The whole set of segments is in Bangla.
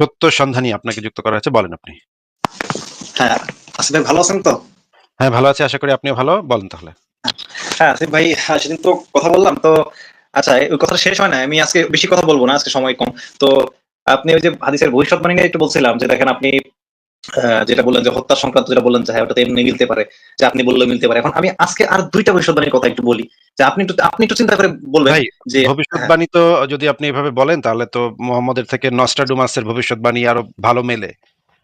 সত্য সন্ধানী আপনাকে যুক্ত করা হয়েছে বলেন আপনি। হ্যাঁ আসলে ভালো আছেন তো? হ্যাঁ ভালো আছি আশা করি আপনিও ভালো বলেন তাহলে। হ্যাঁ আসিফ ভাই হ্যাঁ, সেদিন তো কথা বললাম তো আচ্ছা ওই কথাটা শেষ হয় না আমি আজকে বেশি কথা বলব না আজকে সময় কম। তো আপনি ওই যে হাদিসের ভবিষ্যৎবাণী নিয়ে একটু বলছিলাম যে দেখেন আপনি যেটা বললেন যে হত্যা সংক্রান্ত যেটা বললেন যে হ্যাঁ ওটা এমনি মিলতে পারে যে আপনি বললে মিলতে পারে। এখন আমি আজকে আর দুইটা ভবিষ্যৎবাণীর কথা একটু বলি যে আপনি একটু আপনি একটু চিন্তা করে বলবেন যে ভবিষ্যৎবাণী তো যদি আপনি এভাবে বলেন তাহলে তো মোহাম্মদের থেকে নস্টাডুমাসের ভবিষ্যৎবাণী আরও ভালো মেলে।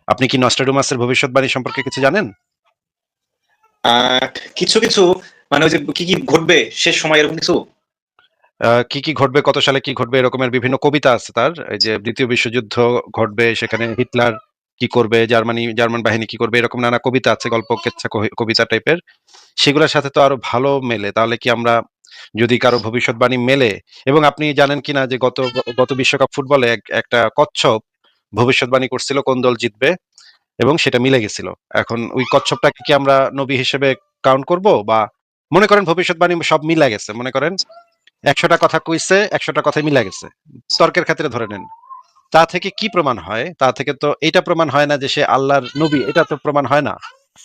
আপনি কি নস্টাডুমাসের ভবিষ্যৎবাণী সম্পর্কে কিছু জানেন? কিছু কিছু। মানে ওই যে কি কি ঘটবে শেষ সময় এরকম কিছু? আহ, কি কি ঘটবে কত সালে কি ঘটবে এরকমের বিভিন্ন কবিতা আছে তার। এই যে দ্বিতীয় বিশ্বযুদ্ধ ঘটবে সেখানে হিটলার কি করবে, জার্মানি, জার্মান বাহিনী কি করবে, এরকম নানা কবিতা আছে, গল্প, কেচ্ছা কবিতা টাইপের। সেগুলোর সাথে তো আরও ভালো মেলে। তাহলে কি আমরা যদি কারও ভবিষ্যৎবাণী মেলে, এবং আপনি জানেন কিনা যে গত গত বিশ্বকাপ ফুটবলে একটা কচ্ছপ ভবিষ্যৎবাণী করছিল কোন দল জিতবে, এবং সেটা মিলে গেছিল। এখন ওই কচ্ছপটাকে কি আমরা নবী হিসেবে কাউন্ট করব, বা মনে করেন ভবিষ্যৎবাণী সব মিলা গেছে, মনে করেন একশোটা কথা কইছে, একশোটা কথাই মিলা গেছে। তর্কের ক্ষেত্রে ধরে নেন। তা থেকে কি প্রমাণ হয়? তা থেকে তো এটা প্রমাণ হয় না যে সে আল্লাহর নবী এটা তো প্রমাণ হয় না।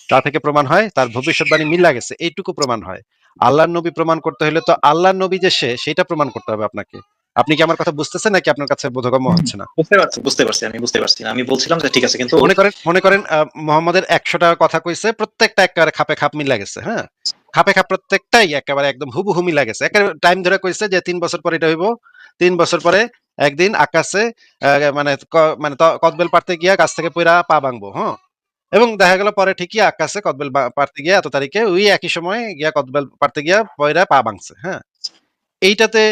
তা থেকে প্রমাণ হয় তার ভবিষ্যৎবাণী মিলা গেছে এইটুকু প্রমাণ হয়। আল্লাহর নবী প্রমাণ করতে হলে তো আল্লাহর নবী যে সে সেটা প্রমাণ করতে হবে আপনাকে। আপনি কি আমার কথা বুঝতেছেন নাকি আপনার কাছে বোধগম্য হচ্ছে না? বুঝতে পারছি বুঝতে পারছি আমি বুঝতে পারছি। আমি বলছিলাম যে ঠিক আছে কিন্তু মনে করেন মনে করেন মোহাম্মদের একশোটা কথা কইছে প্রত্যেকটা একেবারে খাপে খাপ মিলা গেছে হ্যাঁ? খাপে খাপ প্রত্যেকটাই একেবারে একদম হুবহু মিলা গেছে একেবারে টাইম ধরে কইছে যে তিন বছর পরে এটা হইব তিন বছর পরে একদিন আকাশে মানে মানে কদবেল পারতে গিয়া গাছ থেকে পইরা পা ভাঙবো হ্যাঁ? এবং দেখা গেল পরে ঠিকই আকাশে কদবেল পারতে গিয়া এত তারিখে ওই একই সময় গিয়া কদবেল পারতে গিয়া পয়রা পা ভাঙছে হ্যাঁ? এইটাতে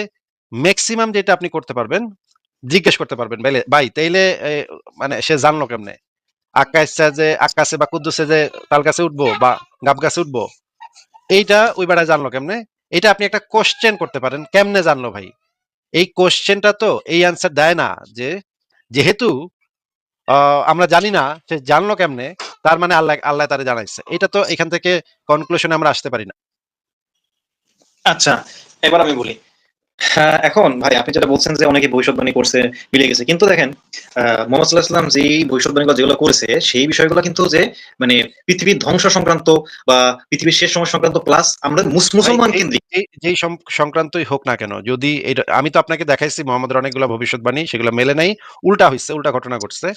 ম্যাক্সিমাম যেটা আপনি করতে পারবেন, জিজ্ঞেস করতে পারবেন ভাই, তাইলে মানে সে জানলো কেমনে? আকাশে যে আকাশে বা কুদ্দুসে যে তাল গাছে উঠবো বা গাব গাছে উঠবো, এইটা ওই বেড়ায় জানলো কেমনে? এটা আপনি একটা কোশ্চেন করতে পারেন, কেমনে জানলো ভাই? এই কোশ্চেনটা তো এই আনসার দেয় না যে, যেহেতু আমরা জানি না সে জানলো কেমনে, তার মানে আল্লাহ আল্লাহ তারে জানাইছে। এটা তো এখান থেকে কনক্লুশনে আমরা আসতে পারি না। আচ্ছা এবার আমি বলি। হ্যাঁ, এখন ভাই আপনি যেটা বলছেন যে অনেকে ভবিষ্যৎবাণী করছে মিলে গেছে। কিন্তু দেখেন মোহাম্মদ সাল্লাহ যে ভবিষ্যৎবাণীগুলো যেগুলো করেছে সেই বিষয়গুলো কিন্তু যে মানে পৃথিবীর ধ্বংস সংক্রান্ত বা পৃথিবীর শেষ সময় সংক্রান্ত প্লাস আমরা মুসলমান কেন্দ্রিক। যেই সংক্রান্তই হোক না কেন যদি আমি তো আপনাকে দেখাইছি মোহাম্মদের অনেকগুলো ভবিষ্যৎবাণী সেগুলো মেলে নাই উল্টা হয়েছে উল্টা ঘটনা ঘটছে।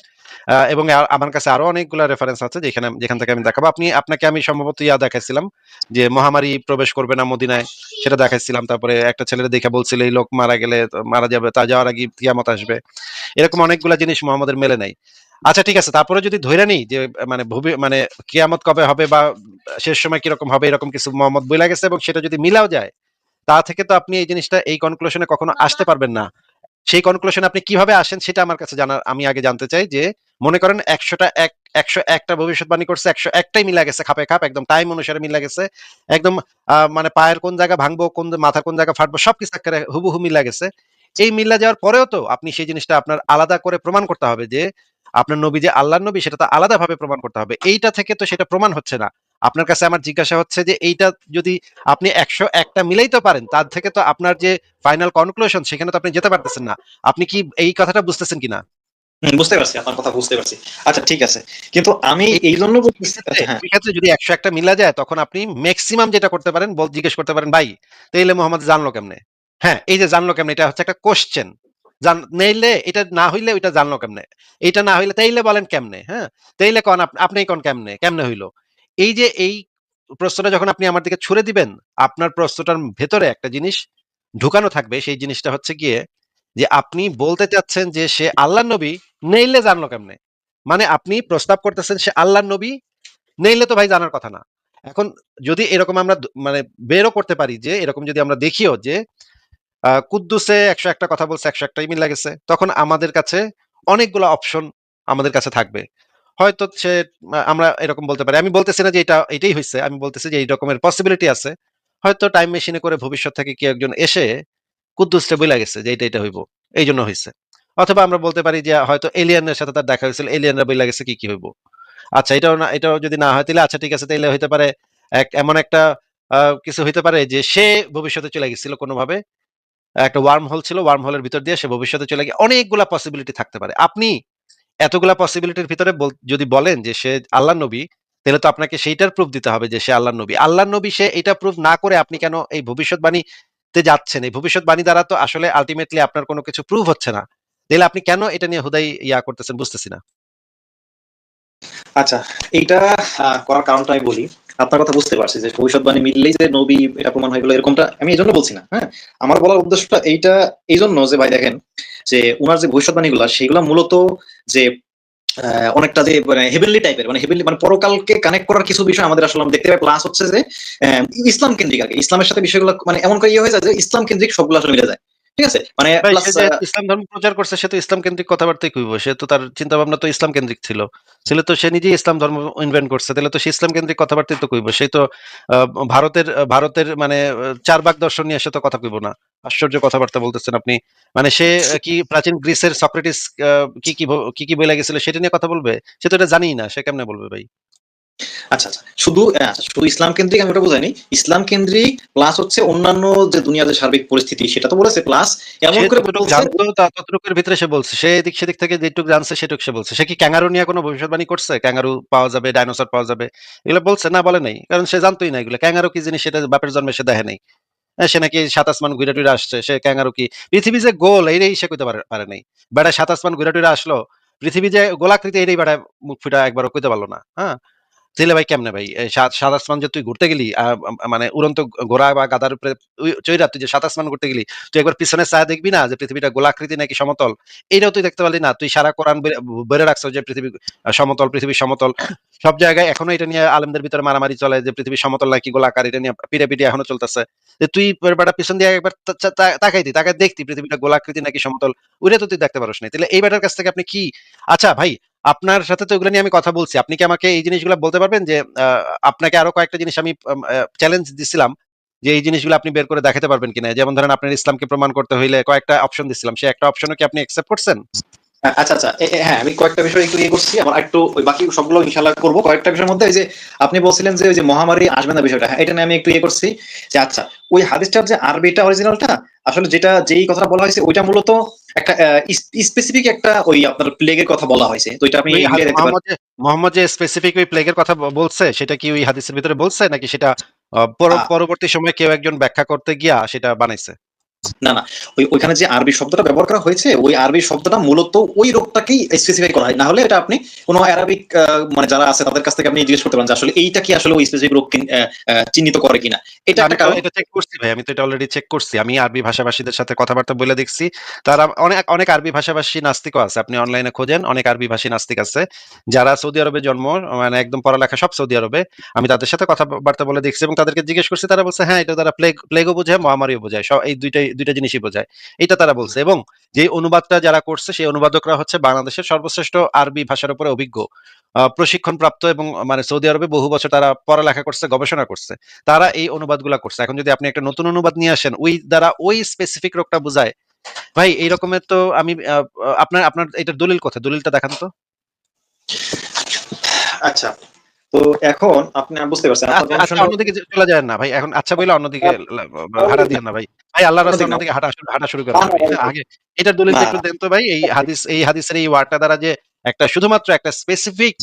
আহ, এবং আমার কাছে আরও অনেকগুলো রেফারেন্স আছে যেখানে যেখান থেকে আমি দেখাবো। আপনি আপনাকে আমি সম্ভবত ইয়া দেখাইছিলাম যে মহামারী প্রবেশ করবে না মদিনায় সেটা দেখাইছিলাম তারপরে একটা ছেলের দেখে বলছিল, এই লোক মারা গেলে মারা যাবে, তা যাওয়ার আগে কিয়ামত আসবে। এরকম অনেকগুলা জিনিস মোহাম্মদের মেলে নাই। আচ্ছা ঠিক আছে, তারপরে যদি ধরে নিই যে মানে ভবি- মানে কিয়ামত কবে হবে বা শেষ সময় কীরকম হবে, এরকম কিছু মোহাম্মদ বইলা গেছে এবং সেটা যদি মিলাও যায়, তা থেকে তো আপনি এই জিনিসটা এই কনক্লুশনে কখনো আসতে পারবেন না। সেই কনক্লুশনে আপনি কীভাবে আসেন সেটা আমার কাছে জানার, আমি আগে জানতে চাই যে, মনে করেন একশোটা এক একশো একটা ভবিষ্যৎবাণী করছে, একশো একটাই মিলা গেছে খাপে খাপ, একদম টাইম অনুসারে মিলা গেছে। একদম মানে পায়ের কোন জায়গা ভাঙবো, কোন মাথার কোন জায়গা ফাটবো সবকিছু একেবারে হুবহু মিলা গেছে। এই মিল্লা যাওয়ার পরেও তো আপনি সেই জিনিসটা আপনার আলাদা করে প্রমাণ করতে হবে যে, আপনার নবী যে আল্লাহর নবী, সেটা তো আলাদাভাবে প্রমাণ করতে হবে। এইটা থেকে তো সেটা প্রমাণ হচ্ছে না। আপনার কাছে আমার জিজ্ঞাসা হচ্ছে যে, এইটা যদি আপনি একশো একটা মিলাইতে পারেন, তার থেকে তো আপনার যে ফাইনাল কনক্লুশন সেখানে তো আপনি যেতে পারতেছেন না। আপনি কি এই কথাটা বুঝতেছেন কিনা? বুঝতে পারছি আপনার কথা বুঝতে পারছি। আচ্ছা ঠিক আছে। কিন্তু আমি এই জন্য হ্যাঁ। ক্ষেত্রে যদি একশো একটা মিলা যায় তখন আপনি ম্যাক্সিমাম যেটা করতে পারেন বল জিজ্ঞেস করতে পারেন ভাই তাইলে মোহাম্মদ জানলো কেমনে? হ্যাঁ এই যে জানলো কেমনে এটা হচ্ছে একটা কোশ্চেন জান নেইলে এটা না হইলে ওইটা জানলো কেমনে? এটা না হইলে তাইলে বলেন কেমনে? হ্যাঁ তাইলে কন আপনি কোন কেমনে কেমনে হইল? এই যে এই প্রশ্নটা যখন আপনি আমার দিকে ছুড়ে দিবেন আপনার প্রশ্নটার ভেতরে একটা জিনিস ঢুকানো থাকবে সেই জিনিসটা হচ্ছে গিয়ে যে আপনি বলতে চাচ্ছেন যে সে আল্লাহ নবী, নেইলে জানলো কেমনে? মানে আপনি প্রস্তাব করতেছেন সে আল্লাহ নবী, নেইলে তো ভাই জানার কথা না। এখন যদি এরকম আমরা মানে বেরও করতে পারি যে, এরকম যদি আমরা দেখিও যে কুদ্দুসে একশো একটা কথা বলছে, একশো একটাই মিল লাগেছে, তখন আমাদের কাছে অনেকগুলো অপশন আমাদের কাছে থাকবে। হয়তো সে আমরা এরকম বলতে পারি। আমি বলতেছি না যে এটা, এটাই হয়েছে আমি বলতেছি যে এই রকমের পসিবিলিটি আছে। হয়তো টাইম মেশিনে করে ভবিষ্যৎ থেকে কেউ একজন এসে কুদ্দুসটা বইলা গেছে যে এটা এটা হইব। এই জন্য হয়েছে অথবা আমরা বলতে পারি যে হয়তো এলিয়ানের সাথে তার দেখা হয়েছিল, এলিয়ানরা বইলা গেছে কি কি হইব। আচ্ছা এটাও না, এটাও যদি না হয়, তাহলে আচ্ছা ঠিক আছে তাহলে হইতে পারে এক, এমন একটা কিছু হইতে পারে যে সে ভবিষ্যতে চলে গেছিল কোনোভাবে। একটা ওয়ার্ম হোল ছিল ওয়ার্ম হোলের ভিতর দিয়ে সে ভবিষ্যতে চলে গিয়ে অনেকগুলা পসিবিলিটি থাকতে পারে। আপনি এতগুলা পসিবিলিটির ভিতরে যদি বলেন যে সে আল্লাহ নবী, তাহলে তো আপনাকে সেইটার প্রুফ দিতে হবে যে সে আল্লাহ নবী। আল্লাহ নবী সে এটা প্রুফ না করে আপনি কেন এই ভবিষ্যৎবাণীতে যাচ্ছেন এই ভবিষ্যৎবাণী দ্বারা তো আসলে আলটিমেটলি আপনার কোনো কিছু প্রুফ হচ্ছে না। তাহলে আপনি কেন এটা নিয়ে হুদাই ইয়া করতেছেন বুঝতেছি না। আচ্ছা আহ, করার কারণটা আমি বলি। আপনার কথা বুঝতে পারছি যে ভবিষ্যৎবাণী মিললেই যে নবী এটা প্রমাণ হয়ে গেলো এরকমটা আমি এই জন্য বলছি না হ্যাঁ? আমার বলার উদ্দেশ্যটা এইটা এই জন্য যে ভাই দেখেন যে উনার যে ভবিষ্যৎবাণীগুলো সেগুলো মূলত যে অনেকটা যে মানে হেভেনলি টাইপের মানে হেভেনলি মানে পরকালকে কানেক্ট করার কিছু বিষয় আমাদের আসলে দেখতে পাই। প্লাস হচ্ছে যে ইসলাম কেন্দ্রিক আগে ইসলামের সাথে বিষয়গুলো মানে এমন করে ইয়ে হয়ে যায় যে ইসলাম কেন্দ্রিক সবগুলো আসলে মিলে যায়। ঠিক আছে? মানে ইসলাম ধর্ম প্রচার করছে সে তো ইসলাম কেন্দ্রিক কথাবার্তাই কইব। সে তো তার চিন্তা ভাবনা তো ইসলাম কেন্দ্রিক ছিল। ছিল তো সে নিজেই ইসলাম ধর্ম ইনভেন্ট করছে। তাহলে তো সে ইসলাম কেন্দ্রিক কথাবার্তাই তো কইব। সে তো আহ, ভারতের ভারতের মানে চার বাগ দর্শন নিয়ে সে তো কথা কইব না। আশ্চর্য কথাবার্তা বলতেছেন আপনি। মানে সে কি প্রাচীন গ্রিসের সক্রেটিস কি কি কি কি বলে গেছিল সেটা নিয়ে কথা বলবে? সে তো এটা জানিই না। সে কেমনে বলবে ভাই? আচ্ছা আচ্ছা। শুধু আচ্ছা, শুধু ইসলাম কেন্দ্রিক আমি ওটা বোঝাইনি। ইসলাম কেন্দ্রিক প্লাস হচ্ছে অন্যান্য যে দুনিয়ার যে সার্বিক পরিস্থিতি সেটা তো বলেছে প্লাস এমন করে জানতো তা- ততটুকুর ভিতরে সে বলছে। সে এদিক সেদিক থেকে যেটুকু জানছে সেটুকু সে বলছে। সে কি ক্যাঙ্গারু নিয়ে কোনো ভবিষ্যৎবাণী করছে? ক্যাঙ্গারু পাওয়া যাবে ডাইনোসর পাওয়া যাবে। এগুলো বলছে না বলে নাই। কারণ সে জানতোই না এগুলো। ক্যাঙ্গারু কি জিনিস সেটা বাপের জন্মে সে দেখে নাই। হ্যাঁ, সে নাকি সাত আসমান ঘুরে টুরে আসছে। সে ক্যাঙ্গারু কি? পৃথিবী যে গোল এইটাই সে কইতে পারে নাই। বেড়া সাত আসমান ঘুরে টুরে আসলো। পৃথিবী যে গোলাকৃতি এইটাই বেড়া মুখ ফুটা একবারও কইতে পারল না। হ্যাঁ? তাহলে ভাই কেমনে ভাই? সাত আসমান যে তুই ঘুরতে গেলি মানে উড়ন্ত ঘোড়া বা গাদার উপরে চইরা তুই যে সাত আসমান ঘুরতে গেলি, তুই একবার পিছনে চায় দেখবি না যে পৃথিবীটা গোলাকৃতি নাকি সমতল? এইটাও তুই দেখতে পারলি না। তুই সারা কোরআন বেড়ে রাখছো যে পৃথিবী সমতল পৃথিবী সমতল। সব জায়গায় এখনও এটা নিয়ে আলেমদের ভিতরে মারামারি চলে যে পৃথিবী সমতল নাকি গোলাকার, এটা নিয়ে পিড়ে পিড়ে এখনও চলতেছে। যে তুই বেটা পিছন দিয়ে একবার তাকাইতি তাকাই দেখতি পৃথিবীটা গোলাকৃতি নাকি সমতল। ওইটা তো তুই দেখতে পারোস না তাহলে এই বেটার কাছ থেকে আপনি কি? আচ্ছা ভাই আপনার সাথে তো এগুলো নিয়ে আমি কথা বলছি। আপনি কি আমাকে এই জিনিসগুলো বলতে পারবেন যে আপনাকে আরও কয়েকটা জিনিস আমি চ্যালেঞ্জ দিছিলাম যে এই জিনিসগুলো আপনি বের করে দেখাতে পারবেন কিনা? যেমন ধরেন আপনার ইসলামকে প্রমাণ করতে হইলে কয়েকটা অপশন দিছিলাম। সেই একটা অপশনও কি আপনি অ্যাকসেপ্ট করছেন? আচ্ছা আচ্ছা। এ- হ্যাঁ আমি কয়েকটা বিষয় একটু ইয়ে করছি। আমার একটু ওই বাকি সবগুলো ইনশাল্লাহ করব। কয়েকটা বিষয়ের মধ্যে ওই যে আপনি বলছিলেন যে ওই যে মহামারী আসবে না বিষয়টা হ্যাঁ, এটা নিয়ে আমি একটু ইয়ে করছি যে আচ্ছা ওই হাদিসটার যে আরবিটা অরিজিনালটা আসলে যেটা যেই কথাটা বলা হয়েছে ওইটা মূলত একটা স্পেসিফিক একটা ওই আপনার প্লেগের কথা বলা হয়েছে। তো এটা আপনি মোহাম্মদ যে- স্পেসিফিক ওই প্লেগের কথা বলছে সেটা কি ওই হাদিসের ভিতরে বলছে নাকি সেটা পরবর্তী সময় কেউ একজন ব্যাখ্যা করতে গিয়া সেটা বানাইছে? না না ওই ওইখানে যে আরবি শব্দটা ব্যবহার করা হয়েছে ওই আরবি শব্দটা মূলত ওই রোগটাকেই স্পেসিফাই করা হয়। না হলে এটা আপনি কোনো অ্যারাবিক মানে যারা আছে তাদের কাছ থেকে আপনি জিজ্ঞেস করতে পারেন যে আসলে এইটা কি আসলে ওই স্পেসিফিক রোগ চিহ্নিত করে কিনা। এটা আমি একটা এটা চেক করছি ভাই আমি তো এটা অলরেডি চেক করছি। আমি আরবি ভাষাভাষীদের সাথে কথাবার্তা বলে দেখছি। তারা অনেক অনেক আরবি ভাষাভাষী নাস্তিকও আছে। আপনি অনলাইনে খোঁজেন অনেক আরবি ভাষী নাস্তিক আছে। যারা সৌদি আরবে জন্ম মানে একদম পড়ালেখা সব সৌদি আরবে আমি তাদের সাথে কথাবার্তা বলে দেখছি এবং তাদেরকে জিজ্ঞেস করছি তারা বলছে হ্যাঁ এটা তারা প্লেগ প্লেগও বোঝায় মহামারীও বোঝায়। সব এই দুইটাই দুইটা জিনিসই বোঝায়। এটা তারা বলছে এবং যে অনুবাদটা যারা করছে সেই অনুবাদকরা হচ্ছে বাংলাদেশের সর্বশ্রেষ্ঠ আরবি ভাষার উপরে অভিজ্ঞ। আহ, প্রশিক্ষণপ্রাপ্ত এবং মানে সৌদি আরবে বহু বছর তারা পড়ালেখা করছে গবেষণা করছে। তারা এই অনুবাদগুলা করছে। এখন যদি আপনি একটা নতুন অনুবাদ নিয়ে আসেন ওই দ্বারা ওই স্পেসিফিক রোগটা বোঝায়। ভাই এই রকমের তো আমি আপনার আপনার এটা দলিল কথা দলিলটা দেখান তো। আচ্ছা তো এখন আপনি বুঝতে পারছেন আচ্ছা, আচ্ছা অন্যদিকে চলে যায় না ভাই এখন আচ্ছা বলে অন্যদিকে লা- হাঁটা দিয়ে না ভাই। ভাই আল্লাহ রাস্তায় অন্যদিকে হাঁটা হাঁটা শুরু। না। আগে এটার দলিল একটু দেন তো ভাই এই হাদিস এই হাদিসের এই ওয়ার্ডটা দ্বারা যে একটা শুধুমাত্র একটা স্পেসিফিক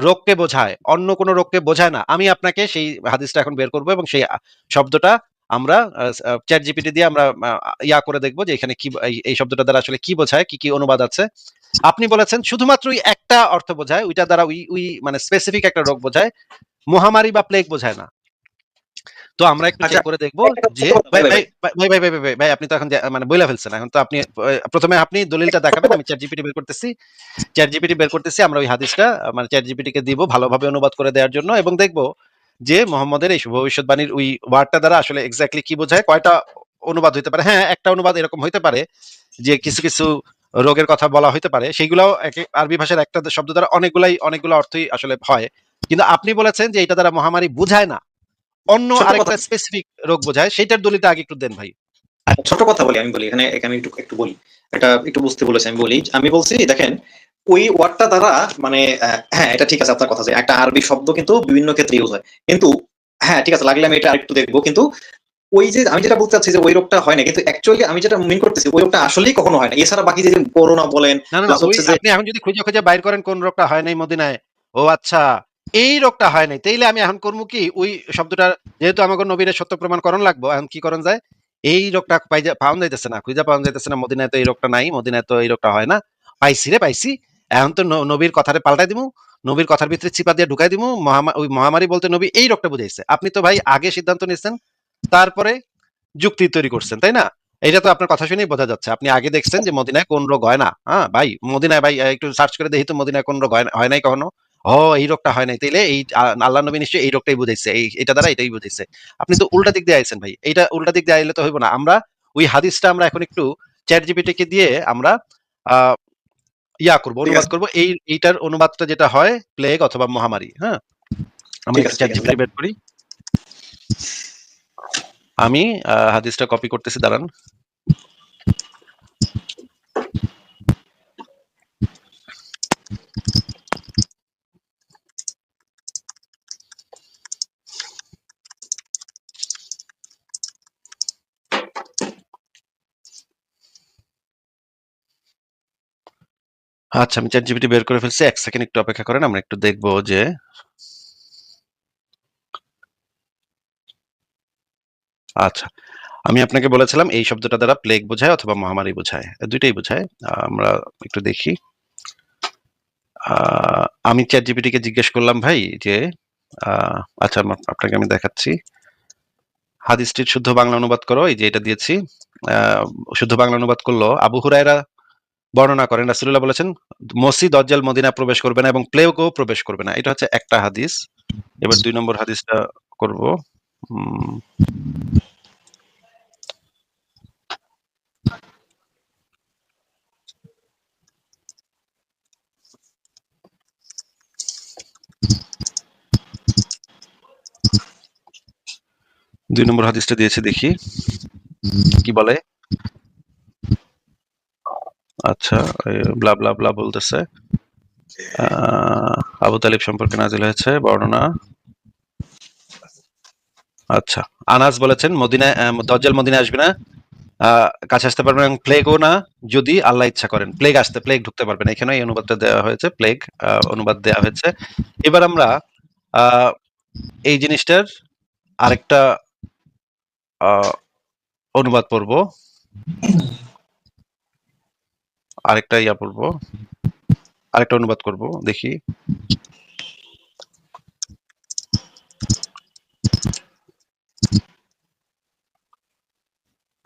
রোগকে বোঝায় অন্য কোনো রোগকে বোঝায় না। আমি আপনাকে সেই হাদিসটা এখন বের করব এবং সেই শব্দটা আমরা চ্যাট জিপিটি দিয়ে আমরা ইয়া করে দেখব যে এখানে কি এই- শব্দটা দ্বারা আসলে কি বোঝায় কি কি অনুবাদ আছে। আপনি বলেছেন শুধুমাত্র ওই একটা অর্থ বোঝায় ওইটা দ্বারা ওই ওই মানে স্পেসিফিক একটা রোগ বোঝায়। মহামারী বা প্লেগ বোঝায় না। তো আমরা একটু আচ্ছা, চেক করে দেখব যে ভাই ভাই ভাই ভাই ভাই ভাই, আপনি তো এখন মানে বইলা ফেলছেন এখন তো আপনি প্রথমে আপনি দলিলটা দেখাবেন আমি চ্যাট জিপিটি বের করতেছি। চ্যাট জিপিটি বের করতেছি আমরা ওই হাদিসটা মানে চ্যাট জিপিটি কে দিব ভালোভাবে অনুবাদ করে দেওয়ার জন্য এবং দেখব যে মোহাম্মদের এই ভবিষ্যৎবাণীর ওই ওয়ার্ডটা দ্বারা আসলে এক্স্যাক্টলি কি বোঝায় কয়টা অনুবাদ হইতে পারে। হ্যাঁ একটা অনুবাদ এরকম হইতে পারে যে কিছু কিছু রোগের কথা বলা হইতে পারে সেইগুলাও আরবি ভাষার একটা শব্দ দ্বারা অনেকগুলাই অনেকগুলো অর্থই আসলে হয়। কিন্তু আপনি বলেছেন যে এটা দ্বারা মহামারী বোঝায় না। অন্য আরেকটা কথা। স্পেসিফিক রোগ বোঝায় সেইটার দলিলটা আগে একটু দেন ভাই। ছোট কথা বলি আমি বলি এখানে আমি একটু একটু বলি। এটা একটু বুঝতে বলেছি আমি বলি। আমি বলছি দেখেন ওই ওয়ার্ডটা দ্বারা মানে হ্যাঁ এটা ঠিক আছে আপনার কথা যে একটা আরবি শব্দ কিন্তু বিভিন্ন ক্ষেত্রে ইউজ হয়। কিন্তু হ্যাঁ ঠিক আছে লাগলে আমি এটা আরেকটু দেখব। কিন্তু ওই যে আমি যেটা বলতে চাচ্ছি যে ওই রোগটা হয় না। কিন্তু অ্যাকচুয়ালি আমি যেটা মিন করতেছি ওই রোগটা আসলেই কখনো হয় না। এছাড়া বাকি যে করোনা বলেন আপনি এখন যদি খুঁজে খুঁজে বাইর করেন কোন রোগটা হয় নাই মদিনায় ও আচ্ছা এই রোগটা হয় নাই। তাইলে আমি এখন করব কি? ওই শব্দটা যেহেতু আমাকে নবীর সত্য প্রমাণ করণ লাগবো, এখন কি করণ যায়? এই রোগটা পাইজা পাওয়া যাইতেছে না, খুঁজে পাওয়া যাইতেছে না। মদিনায় তো এই রোগটা নাই, মদিনায় তো এই রোগটা হয় না। পাইছি রে, পাইছি। এখন তো নবীর কথারে পাল্টাই দিমু, নবীর কথার ভিতরে চিপা দিয়ে ঢুকাই মহামা- ওই মহামারী বলতে নবী এই রোগটা বুঝাইছে। আপনি তো ভাই আগে সিদ্ধান্ত নিচ্ছেন তারপরে যুক্তি তৈরি করছেন, তাই না? এটা তো আপনার কথা শুনেই বোঝা যাচ্ছে। আপনি আগে দেখছেন যে মদিনায় কোন রোগ হয় না। হ্যাঁ ভাই, মদিনায় ভাই, একটু সার্চ করে দেখি তো মদিনায় কোন রোগ হয় নাই কখনো? ও এই রোগটা হয় নাই। তাইলে এই আল্লাহ নবী নিশ্চয়ই এই রোগটাই বুঝাইছে এই এটা দ্বারা এটাই বুঝাইছে। আপনি তো উল্টা দিক দিয়ে আইছেন ভাই এইটা উল্টা দিক দিয়ে আইলে তো হইব না। আমরা ওই হাদিসটা আমরা এখন একটু চ্যাট জিপিটি কে দিয়ে আমরা আহ, ইয়া করব অনুবাদ। করব। এই এইটার অনুবাদটা যেটা হয় প্লেগ অথবা মহামারী হ্যাঁ? আছে, চ্যাট। জিপিটি বের করি। আমি আহ, হাদিসটা কপি করতেছি দাঁড়ান। আচ্ছা আমি চ্যাট জিপিটি বের করে ফেলছি। এক সেকেন্ড একটু অপেক্ষা করেন, আমরা একটু দেখব যে আচ্ছা আমি আপনাকে বলেছিলাম এই শব্দটা দ্বারা প্লেগ বোঝায় অথবা মহামারী বোঝায়। দুইটাই বোঝায়। আমরা একটু দেখি। আমি চ্যাট জিপিটি কে জিজ্ঞেস করলাম, ভাই, যে আচ্ছা আপনাকে আমি দেখাচ্ছি। হাদিসটির শুদ্ধ বাংলা অনুবাদ করো, এই যে এটা দিয়েছি। শুদ্ধ বাংলা অনুবাদ করল, আবু হুরায়রা বর্ণনা করেন, রাসূলুল্লাহ বলেছেন, মসজিদ দজ্জাল মদিনা প্রবেশ করবে না এবং প্লেগও প্রবেশ করবে না। এটা হচ্ছে একটা হাদিস। এবার দুই নম্বর হাদিসটা করব। দুই নম্বর হাদিসটা দিয়েছে দেখি। কি বলে? আচ্ছা ব্লা ব্লা ব্লা বলতেছে। আবু তালিব সম্পর্কে নাজিল হয়েছে, বর্ণনা। আচ্ছা আনাস বলেছেন, মদিনায় দজ্জাল মদিনায় আসবে না। কাছে আসতে পারবেন এবং প্লেগও না, যদি আল্লাহ ইচ্ছা করেন। প্লেগ আসতে প্লেগ ঢুকতে পারবে না এখানে এই অনুবাদটা দেওয়া হয়েছে প্লেগ অনুবাদ দেওয়া হয়েছে। এবার আমরা এই জিনিসটার আরেকটা অনুবাদ পড়ব। আরেকটা ইয়া পড়ব। আরেকটা অনুবাদ করব, দেখি।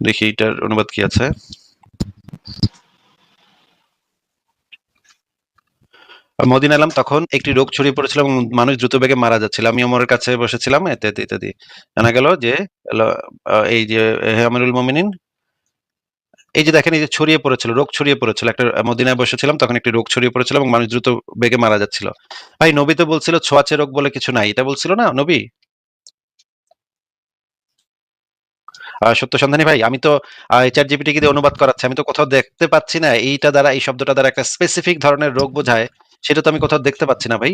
দেখি এটার অনুবাদ কি আছে। মদিনা এলাম তখন একটি রোগ ছড়িয়ে পড়েছিল এবং মানুষ দ্রুত বেগে মারা যাচ্ছিল। আমি ওমরের কাছে বসেছিলাম, ইত্যাদি ইত্যাদি। জানা গেল যে এই যে হে আমিরুল মোমিনিন এই যে দেখেন, এই যে ছড়িয়ে পড়েছিল, রোগ ছড়িয়ে পড়েছিল। একটা মদিনায় বসে বসেছিলাম, তখন একটি রোগ ছড়িয়ে পড়েছিল এবং মানুষ দ্রুত বেগে মারা যাচ্ছিল। ভাই, নবী তো বলছিল, ছোঁয়াচে রোগ বলে কিছু নাই। এটা বলছিল না নবী? সত্য সন্ধানী ভাই, আমি তো চ্যাট জিপিটি দিয়ে অনুবাদ করাচ্ছি। আমি তো কোথাও দেখতে পাচ্ছি না। এইটা দ্বারা, এই শব্দটা দ্বারা একটা স্পেসিফিক ধরনের রোগ বোঝায়। সেটা তো আমি কোথাও দেখতে পাচ্ছি না ভাই।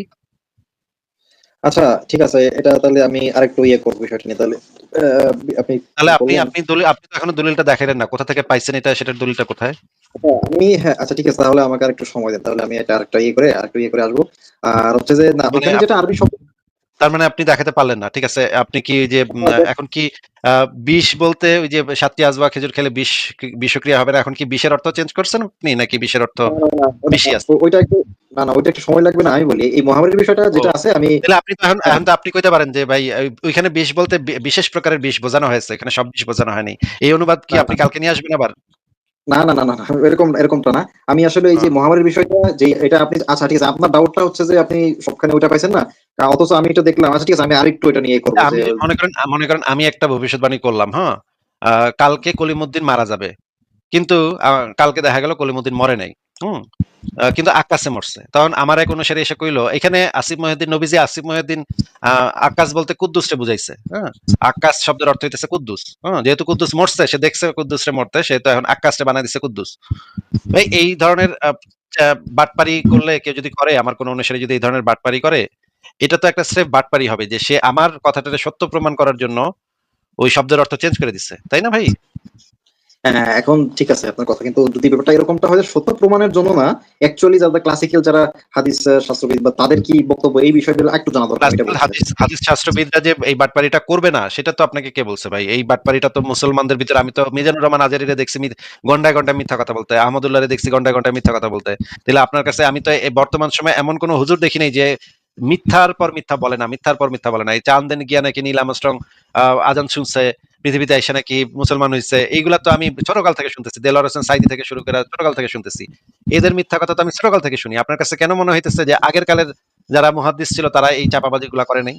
আচ্ছা ঠিক আছে এটা তাহলে আমি আরেকটু ইয়ে করব বিষয়টা নিয়ে তাহলে আহ, আপনি তাহলে আপনি আপনি দলিল আপনি তো এখনও দলিলটা দেখাইলেন না কোথা থেকে পাইছেন এটা সেটার দলিলটা কোথায়? আচ্ছা, আমি হ্যাঁ আচ্ছা ঠিক আছে তাহলে আমাকে আরেকটু সময় দেন তাহলে আমি এটা আরেকটা ইয়ে করে আরেকটু ইয়ে করে আসব। আর হচ্ছে যে না মানে যেটা আরবি শব্দ তার মানে আপনি দেখাতে পারলেন না ঠিক আছে আপনি কি যে হ্যাঁ, এখন কি আহ, বিষ বলতে ওই যে সাতটি আজবা খেজুর খেলে বিষ বিষক্রিয়া হবে না এখন কি বিষের অর্থ চেঞ্জ করছেন আপনি নাকি বিষের অর্থ বেশি আছে। ওইটা একটু না না ওইটা একটু সময় লাগবে না আমি বলি এই মহামারীর বিষয়টা যেটা আছে আমি তাহলে আপনি তো এখন হ্যাঁ। এখন তো আপনি কইতে পারেন যে ভাই ওইখানে বিষ বলতে বিশেষ প্রকারের বিষ বোঝানো হয়েছে এখানে সব বিষ বোঝানো হয়নি এই অনুবাদ কি আপনি কালকে নিয়ে আসবেন আবার না না না না এরকম এরকমটা না। আমি আসলে এই যে হ্যাঁ। মহামারীর বিষয়টা যে এটা আপনি আচ্ছা ঠিক আছে আপনার ডাউটটা হচ্ছে যে আপনি সবখানে ওটা পাইছেন না? অথচ আমি এটা দেখলাম। আচ্ছা ঠিক আছে আমি আরেকটু এটা নিয়ে করব মনে করেন মনে করেন আমি একটা ভবিষ্যৎবাণী করলাম হ্যাঁ? আহ, কালকে কলিমুদ্দিন মারা যাবে। কিন্তু কালকে দেখা গেল কলিমুদ্দিন মরে নাই। হুম। কিন্তু আকাশে মরছে। তখন আমার এক অনুসারী এসে কইলো, এখানে আসিফ মহিউদ্দিন নবীজি, আসিফ মহিউদ্দিন আকাশ বলতে কুদ্দুসরে বুঝাইছে হ্যাঁ? আকাশ শব্দের অর্থ হইতেছে কুদ্দুস হ্যাঁ যেহেতু কুদ্দুস মরছে, সে দেখছে কুদ্দুসরে মরতে, সে তো এখন আকাশে বানাই দিছে কুদ্দুস। ভাই এই ধরনের বাটপারি করলে কেউ যদি করে, আমার কোন অনুসারী যদি এই ধরনের বাটপারি করে, এটা তো একটা স্রেফ বাটপারি হবে যে সে আমার কথাটাকে সত্য প্রমাণ করার জন্য ওই শব্দের অর্থ চেঞ্জ করে দিচ্ছে তাই না ভাই? এখন ঠিক আছে আপনার কথা। কিন্তু যদি ব্যাপারটা এরকমটা হয় সত্য প্রমাণের জন্য না অ্যাকচুয়ালি যারা ক্লাসিক্যাল যারা হাদিস শাস্ত্রবিদ বা তাদের কি বক্তব্য এই বিষয়গুলো একটু জানা দরকার। হাদিস হাদিস শাস্ত্রবিদরা যে এই বাটপারিটা করবে না সেটা তো আপনাকে কে বলছে ভাই? এই বাটপারিটা তো মুসলমানদের ভিতরে আমি তো মিজানুর রহমান আজারিরে দেখছি মি- ঘন্টায় ঘন্টায় মিথ্যা কথা বলতে আহমদুল্লাহরে দেখছি ঘন্টায় ঘন্টায় মিথ্যা কথা বলতে। তাহলে আপনার কাছে আমি তো এই বর্তমান সময় এমন কোন হুজুর দেখি নাই যে মিথ্যার পর মিথ্যা বলে না মিথ্যার পর মিথ্যা বলে না। এই চান্দেন গিয়া নাকি নীল আমস্ট্রং আজান শুনছে পৃথিবীতে এসে নাকি মুসলমান হয়েছে এইগুলা তো আমি ছোটকাল থেকে শুনতেছি দেলোয়ার হোসেন সাইদি থেকে শুরু করে ছোটকাল থেকে শুনতেছি। এদের মিথ্যা কথা তো আমি ছোটকাল থেকে শুনি। আপনার কাছে কেন মনে হইতেছে যে আগের কালের যারা মুহাদ্দিস ছিল তারা এই চাপাবাজি গুলা করে নাই?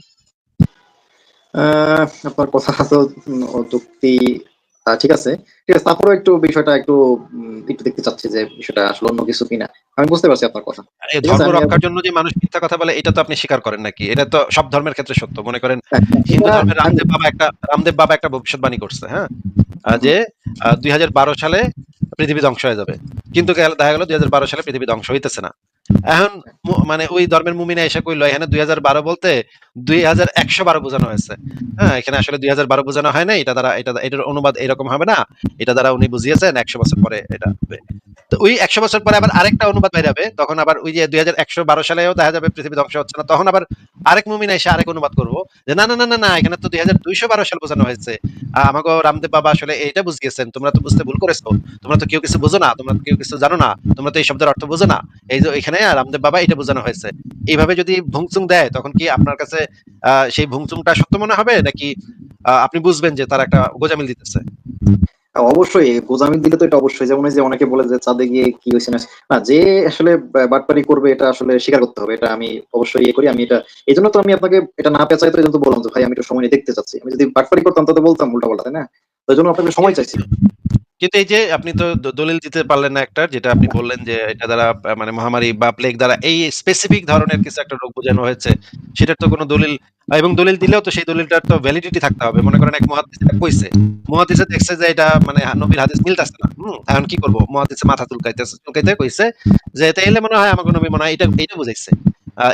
আপনার কথা তো উম, যুক্তি আহ, ঠিক আছে। ঠিক আছে তারপরে একটু বিষয়টা একটু একটু দেখতে চাচ্ছি যে বিষয়টা আসলে অন্য কিছু কিনা। আমি বুঝতে পারছি আপনার কথা। ধর্ম রক্ষার জন্য যে মানুষ মিথ্যা কথা বলে এটা তো আপনি স্বীকার করেন নাকি? এটা তো সব ধর্মের ক্ষেত্রে সত্য। মনে করেন হ্যাঁ, হিন্দু ধর্মের রামদেব বাবা একটা রামদেব বাবা একটা ভবিষ্যৎবাণী করছে হ্যাঁ? যে দুই হাজার বারো সালে পৃথিবী ধ্বংস হয়ে যাবে। কিন্তু দেখা গেল দুই হাজার বারো সালে পৃথিবী ধ্বংস হইতেছে না। এখন মানে ওই ধর্মের মুমিনা এসে কইলো এখানে দুই হাজার বারো বলতে দুই হাজার একশো বারো বোঝানো হয়েছে। হ্যাঁ এখানে আসলে দুই হাজার বারো বোঝানো হয় না এটা দ্বারা, এটা এটার অনুবাদ এরকম হবে না, এটা দ্বারা উনি বুঝিয়েছেন একশো বছর পরে এটা তো ওই একশো বছর পরে আবার আরেকটা অনুবাদ বের হবে, তখন আবার ওই যে দুই হাজার একশো বারো সালেও দেখা যাবে পৃথিবী ধ্বংস হচ্ছে না, তখন আবার আরেক মুমিনা এসে আরেক অনুবাদ করব, যে না না না না না, এখানে তো দুই হাজার দুইশো বারো সাল বোঝানো হয়েছে। আমাকে রামদেব বাবা আসলে এইটা বুঝিয়েছেন, তোমরা তো বুঝতে ভুল করেছ, তোমরা তো কেউ কিছু বুঝো না, তোমরা কেউ কিছু জানো না, তোমরা তো এই শব্দের অর্থ বুঝো না। এই যে এখানে রামদেব বাবা এটা বোঝানো হয়েছে। এইভাবে যদি ভুংচুং দেয়, তখন কি আপনার কাছে সেই ভুংচুংটা সত্য মনে হবে নাকি আপনি বুঝবেন যে তার একটা গোজামিল দিতেছে? অবশ্যই গোজামিন দিলে তো এটা অবশ্যই। যেমন যে অনেকে বলে যে চাঁদে গিয়ে কি হয়েছে না না, যে আসলে বাটপারি করবে এটা আসলে স্বীকার করতে হবে। এটা আমি অবশ্যই ইয়ে করি, আমি এটা, এই জন্য তো আমি আপনাকে এটা না পেঁচাই তো এই জন্য বললাম যে, ভাই, আমি একটু সময় দেখতে চাচ্ছি। আমি যদি বাটপারি করতাম তাহলে বলতাম উল্টা পাল্টা তাই না? তো জন্য আপনাকে সময় চাইছি। কিন্তু এই যে আপনি তো দলিল দিতে পারলেন না একটা, যেটা আপনি বললেন যে এটা দ্বারা মানে মহামারী বা প্লেগ দ্বারা এই স্পেসিফিক ধরনের কিছু একটা রোগ বোঝানো হয়েছে, সেটার তো কোনো দলিল, এবং দলিল দিলেও তো সেই দলিলটার তো ভ্যালিডিটি থাকতে হবে। মনে করেন এক মহাদিস কইছে, মহাদিসে দেখছে যে এটা মানে নবীর হাদিস মিলতেছে না। হুম, এখন কি করব? মহাদিসে মাথা চুলকাইতেছে চুলকাইতে কইছে যে, তাইলে মনে হয় আমাকে নবী মনে হয়, এটা এটা বুঝাইছে।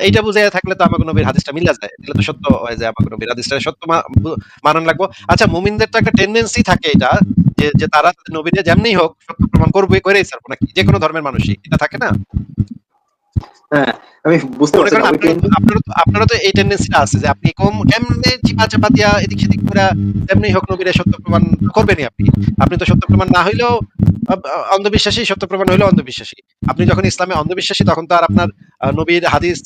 এইটা বুঝাইয়া থাকলে তো আমাকে নবীর হাদিসটা মিলা যায়। তাহলে তো সত্য হয়ে যায় আমার নবীর হাদিসটা। সত্য মানান লাগবো। আচ্ছা মুমিনদের তো একটা টেন্ডেন্সি থাকে এটা, যে যে তারা নবীরে যেমনি হোক সত্য প্রমাণ করবে করেই ছাড়বো নাকি? যে কোনো ধর্মের মানুষই। এটা থাকে না? হ্যাঁ আমি বুঝতে পারছি করেন না, আপনার আমি- আপনারও তো- এই টেন্ডেন্সিটা আছে যে আপনি কম কেমনে চিপা চাপা দিয়া এদিক সেদিক করে যেমনি হোক নবীরে সত্য প্রমাণ করবেনই আপনি। আপনি তো সত্য প্রমাণ না হইলেও অন্ধবিশ্বাসী সত্য প্রমাণ হইলেও অন্ধবিশ্বাসী। আপনি যখন ইসলামে অন্ধবিশ্বাসী তখন তো আর আপনার নবীর হাদিস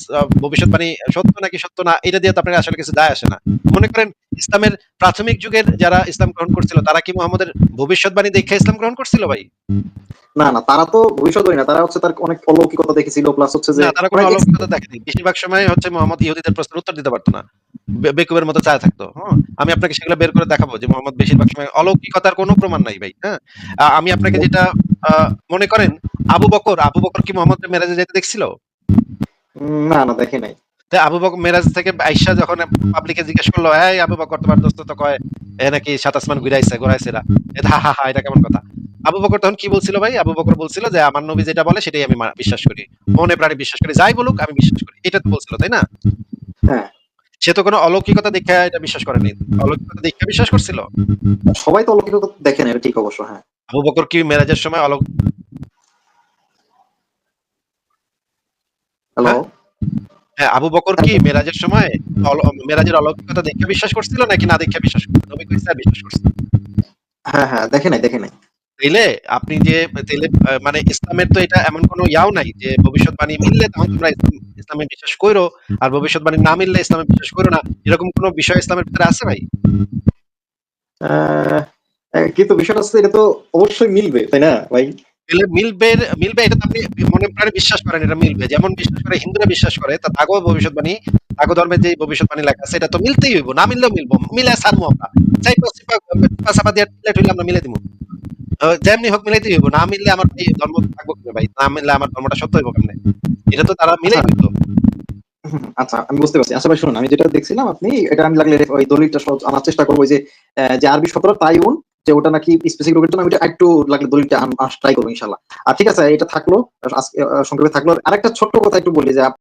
ভবিষ্যৎবাণী সত্য নাকি সত্য না এটা দিয়ে তো আপনার আসলে কিছু দায় আসে না। মনে করেন ইসলামের প্রাথমিক যুগের যারা ইসলাম গ্রহণ করছিল তারা কি মোহাম্মদের ভবিষ্যৎবাণী দেখে ইসলাম গ্রহণ করছিল ভাই? না না তারা তো ভবিষ্যৎ না তারা হচ্ছে তার অনেক অলৌকিকতা দেখেছিল প্লাস হচ্ছে যে তারা কোনো অলৌকিকতা দেখেনি। বেশিরভাগ সময় হচ্ছে মোহাম্মদ ইহুদিদের প্রশ্নের উত্তর দিতে পারতো না। বেকুবের মতো চায় থাকতো হ্যাঁ? আমি আপনাকে সেগুলো বের করে দেখাবো যে মোহাম্মদ বেশিরভাগ সময় অলৌকিকতার কোনো প্রমাণ নাই ভাই হ্যাঁ? আমি আপনাকে যেটা মনে করেন আবু বকর আবু বকর কি মোহাম্মদ মেরাজে যেতে দেখছিল? না না দেখে নাই। আবু বকর মেরাজ থেকে আইসা যখন পাবলিকে জিজ্ঞেস করল এই আবু বকর তোমার দোস্ত তো কয় এ নাকি সাত আসমান ঘুরাইছে ঘুরাইছে না? হা হা হা এটা কেমন কথা? আবু বকর তখন কি বলছিল ভাই? আবু বকর বলছিল যে আমার নবী যেটা বলে সেটাই আমি বিশ্বাস করি। মনে প্রাণে বিশ্বাস করি। যাই বলুক আমি বিশ্বাস করি। এটা তো বলছিল তাই না? হ্যাঁ। সে তো কোনো অলৌকিকতা দেখে এটা বিশ্বাস করেনি অলৌকিকতা দেখে বিশ্বাস করছিল? সবাই তো অলৌকিকতা দেখে না ঠিক অবশ্য হ্যাঁ। আবু বকর কি মেরাজের সময় অলৌক হ্যালো হ্যাঁ? হ্যাঁ আবু বকর কি মেরাজের সময় মেরাজের অলৌকিকতা দেখে বিশ্বাস করছিল নাকি না দেখে বিশ্বাস করছিল? নবী কইসা বিশ্বাস করছিল? হ্যাঁ হ্যাঁ দেখে নাই দেখে নাই। তাইলে আপনি যে তাইলে মানে ইসলামের তো এটা এমন কোনো ইয়াও নাই যে ভবিষ্যৎবাণী মিললে তখন তোমরা ইসলামে বিশ্বাস করো আর ভবিষ্যৎবাণী না মিললে ইসলামে বিশ্বাস করো না। এরকম কোনো বিষয় ইসলামের ভিতরে আছে ভাই? আহ, কিন্তু বিষয়টা হচ্ছে এটা তো অবশ্যই মিলবে তাই না ভাই? মিলবে মিলবে এটা আপনি মনে প্রাণে বিশ্বাস করেন, এটা মিলবে। যেমন বিশ্বাস করে, হিন্দুরা বিশ্বাস করে, তা তাগো ভবিষ্যৎবাণী, তাগো যে ভবিষ্যৎবাণী লেখা আছে, এটা তো মিলতেই হইব, না মিললেও মিলবো, মিলে আমরা। চাই পাশাপা দিয়ে হইলে আমরা মিলে দিব। যেমনি হোক মিলাইতেই হইব, না মিললে আমার এই ধর্ম থাকব কেমনে ভাই? না মিললে আমার ধর্মটা সত্য হইব কেমনে? এটা তো তারা মিলেই হইতো আচ্ছা আমি বুঝতে পারছি। আচ্ছা ভাই, শুনুন, আমি যেটা দেখছিলাম আপনি, এটা আমি লাগলে ওই দলিলটা আনার চেষ্টা করব যে যে আরবি সতেরো তাইউন যে ওটা নাকি স্পেসিফিক রোগের জন্য আমি একটু লাগলে দলিলটা ট্রাই করব ইনশাল্লাহ আর ঠিক আছে, এটা থাকল, আজকে সংক্ষেপে থাকল। আরেকটা ছোট্ট কথা একটু বলি যে